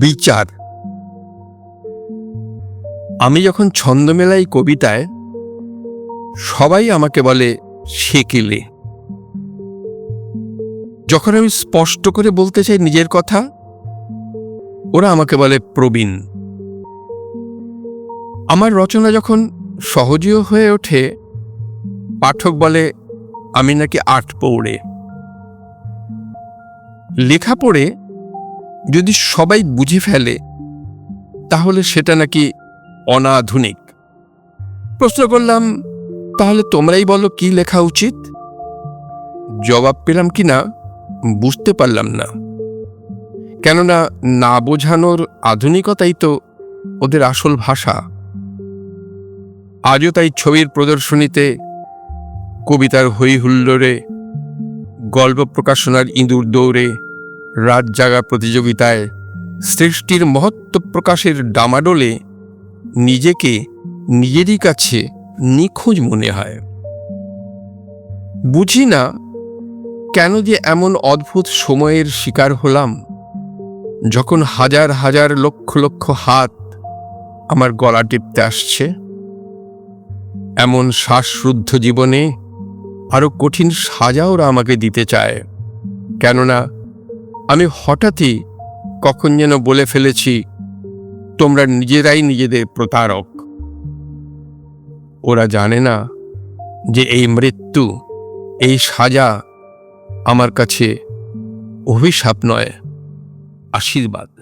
বিচার। আমি যখন ছন্দ মেলাই কবিতায় সবাই আমাকে বলে সেকেলে যখন আমি স্পষ্ট করে বলতে চাই নিজের কথা, ওরা আমাকে বলে, প্রবীণ। আমার রচনা যখন সহজীয় হয়ে ওঠে, পাঠক বলে, আমি নাকি আট পৌড়ে। লেখা পড়ে যদি সবাই বুঝে ফেলে, তাহলে সেটা নাকি অনাধুনিক। প্রশ্ন করলাম, তাহলে তোমরাই বলো কি লেখা উচিত? জবাব পেলাম কি না, বুঝতে পারলাম না। কেননা না বোঝানোর আধুনিকতাই তো ওদের আসল ভাষা। আজও তাই ছবির প্রদর্শনীতে কবিতার হই হুল্লোড়ে গল্প প্রকাশনার ইঁদুর দৌড়ে রাত জাগা প্রতিযোগিতায় সৃষ্টির মহত্ব প্রকাশের ডামাডোলে নিজেকে নিজেরই কাছে নিখোঁজ মনে হয়। বুঝি না কেন যে এমন অদ্ভুত সময়ের শিকার হলাম, যখন হাজার হাজার লক্ষ লক্ষ হাত আমার গলা টিপতে আসছে। এমন শ্বাসরুদ্ধ জীবনে আরও কঠিন সাজা ওরা আমাকে দিতে চায়, কেননা হঠাৎই কখন যেন বলে ফেলেছি, তোমরা নিজেরাই নিজেদের প্রতারক। ওরা জানে না যে এই মৃত্যু, এই সাজা আমার কাছে অভিশাপ নয়, আশীর্বাদ।